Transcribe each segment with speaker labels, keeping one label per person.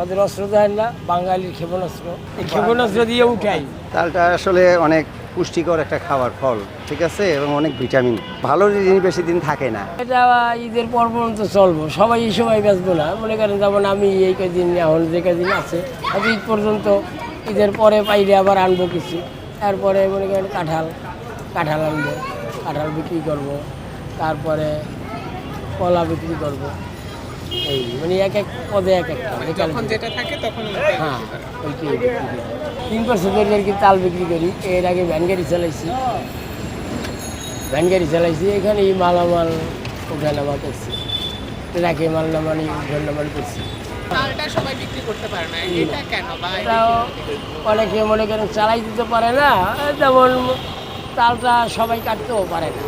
Speaker 1: আমাদের অস্ত্র দেয় না বাঙালির ক্ষেপণাস্ত্র। এই ক্ষেপণাস্ত্র দিয়ে উঠাই।
Speaker 2: তালটা আসলে অনেক পুষ্টিকর একটা খাবার ফল ঠিক আছে? এবং অনেক ভিটামিন। ভালো জিনিস বেশি দিন থাকে না।
Speaker 1: এটা ঈদের পর পর্যন্ত চলবো। সবাই এই সময় বেচবো না। মনে করেন যেমন আমি এই কদিন এখন যে কদিন আছে হয়তো ঈদ পর্যন্ত ঈদের পরে পাইলে আবার আনব কিছু। তারপরে মনে করেন কাঁঠাল কাঁঠাল আনব কাঁঠাল বিক্রি করব। তারপরে কলা বিক্রি করব। এই মানে এক এক পদে এক একটা
Speaker 3: যখন যেটা থাকে তখন
Speaker 1: হ্যাঁ বিক্রি করি। তিন পার্সেন্টের আর কি তাল বিক্রি করি। এর আগে ভ্যান গাড়ি চালাইছি। ভ্যান গাড়ি চালাইছি এখানে এই মালামাল ওঠানামা করছি। ট্রাকে মাল নামানি ওঠানামাল করছি।
Speaker 3: তালটা সবাই বিক্রি করতে পারে না। এটা কেন বা
Speaker 1: এটাও অনেকে মনে করেন চালাই দিতে পারে না। যেমন তালটা সবাই কাটতেও পারে না।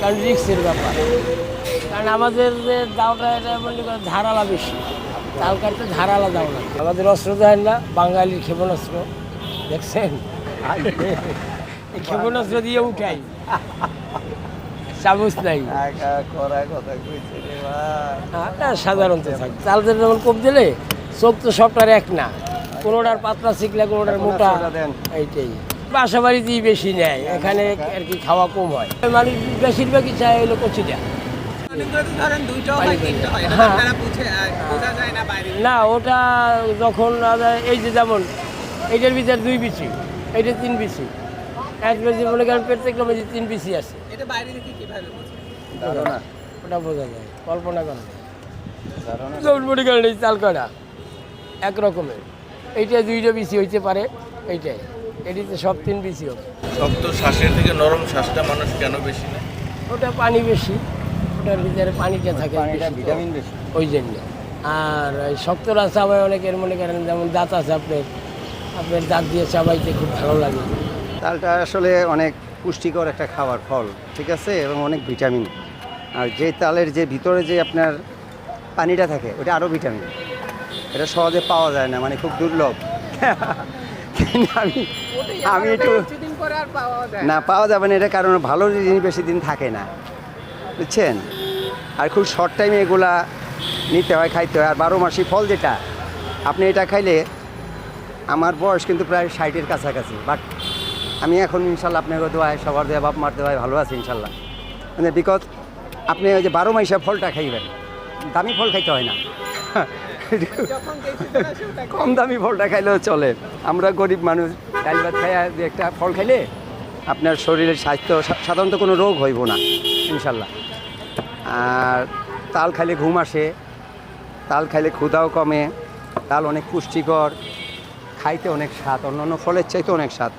Speaker 1: কারণ রিক্সের ব্যাপার। কারণ আমাদের যে দাওটা এটা মনে করেন ধারালা বেশি। তাল কাটতে ধারালা দাও না। আমাদের অস্ত্র দেয় না বাঙালির ক্ষেপণাস্ত্র। দেখছেন? ক্ষেপণাস্ত্র দিয়ে উঠাই। চামচ নাই। সাধারণত থাকে। তালদের যেমন কোপ দিলে চোখ তো সবটার এক না। কোনোটার পাতলা শিখলে কোনোটার মোটা।
Speaker 2: দেন।
Speaker 1: এইটাই। বাসা বাড়িতেই বেশি নেয়। এখানে আর কি খাওয়া কম হয়। মানুষ বেশিরভাগই চায় হলো কচিটা
Speaker 3: না
Speaker 1: ওটা যখন এই যে যেমন এইটার ভিতরে দুই বিচি এইটা তিন বিচি। এক বেশি মনে করেন প্রত্যেকটা মধ্যে তিন বিচি আছে।
Speaker 3: এটা বাইরে থেকে কীভাবে
Speaker 1: ওটা বোঝা যায় কল্পনা করা যেমন মনে করেন এই চাল করা এক রকমের এইটা দুইটা বিচি হইতে পারে এইটাই। এটিতে সব তিন বিচি হবে।
Speaker 4: শক্ত শ্বাসের থেকে নরম শ্বাসটা মানুষ কেন বেশি নেয়?
Speaker 1: ওটা পানি বেশি। ওটার ভিতরে পানিটা থাকে
Speaker 2: পানিটা ভিটামিন বেশি।
Speaker 1: ওই জন্য। আর এই শক্ত রাস্তা আবার অনেকের মনে করেন যেমন দাঁত আছে আপনার আপনার দাঁত দিয়ে চাবাইতে খুব ভালো লাগে।
Speaker 2: তালটা আসলে অনেক পুষ্টিকর একটা খাবার ফল ঠিক আছে? এবং অনেক ভিটামিন। আর যে তালের যে ভিতরে যে আপনার পানিটা থাকে ওটা আরও ভিটামিন। এটা সহজে পাওয়া যায় না মানে খুব দুর্লভ। আমি আমি একটু
Speaker 3: কিছুদিন পরে আর পাওয়া
Speaker 2: না পাওয়া যাবে না এটা কারণ ভালো জিনিস বেশি দিন থাকে না। বুঝছেন? আর খুব শর্ট টাইমে এগুলা নিতে হয় খাইতে হয়। আর বারো মাসি ফল যেটা আপনি এটা খাইলে আমার বয়স কিন্তু প্রায় ষাটের কাছাকাছি। বাট আমি এখন ইনশাল্লাহ আপনাকে দেওয়ায় সবার দেওয়া বাপ মার দেওয়ায় ভালো আছি ইনশাল্লাহ। মানে বিকজ আপনি ওই যে বারো মাসে ফলটা খাইবেন দামি ফল খাইতে হয় না। কম দামি ফলটা খাইলেও চলে। আমরা গরিব মানুষ ডাল ভাত খাই আর একটা ফল খাইলে আপনার শরীরের স্বাস্থ্য সাধারণত কোনো রোগ হইব না, ইনশাল্লাহ। আর তাল খাইলে ঘুম আসে, তাল খাইলে ক্ষুধাও কমে, তাল অনেক পুষ্টিকর, খাইতে অনেক স্বাদ অন্য অন্য ফলের চাইতে অনেক স্বাদ।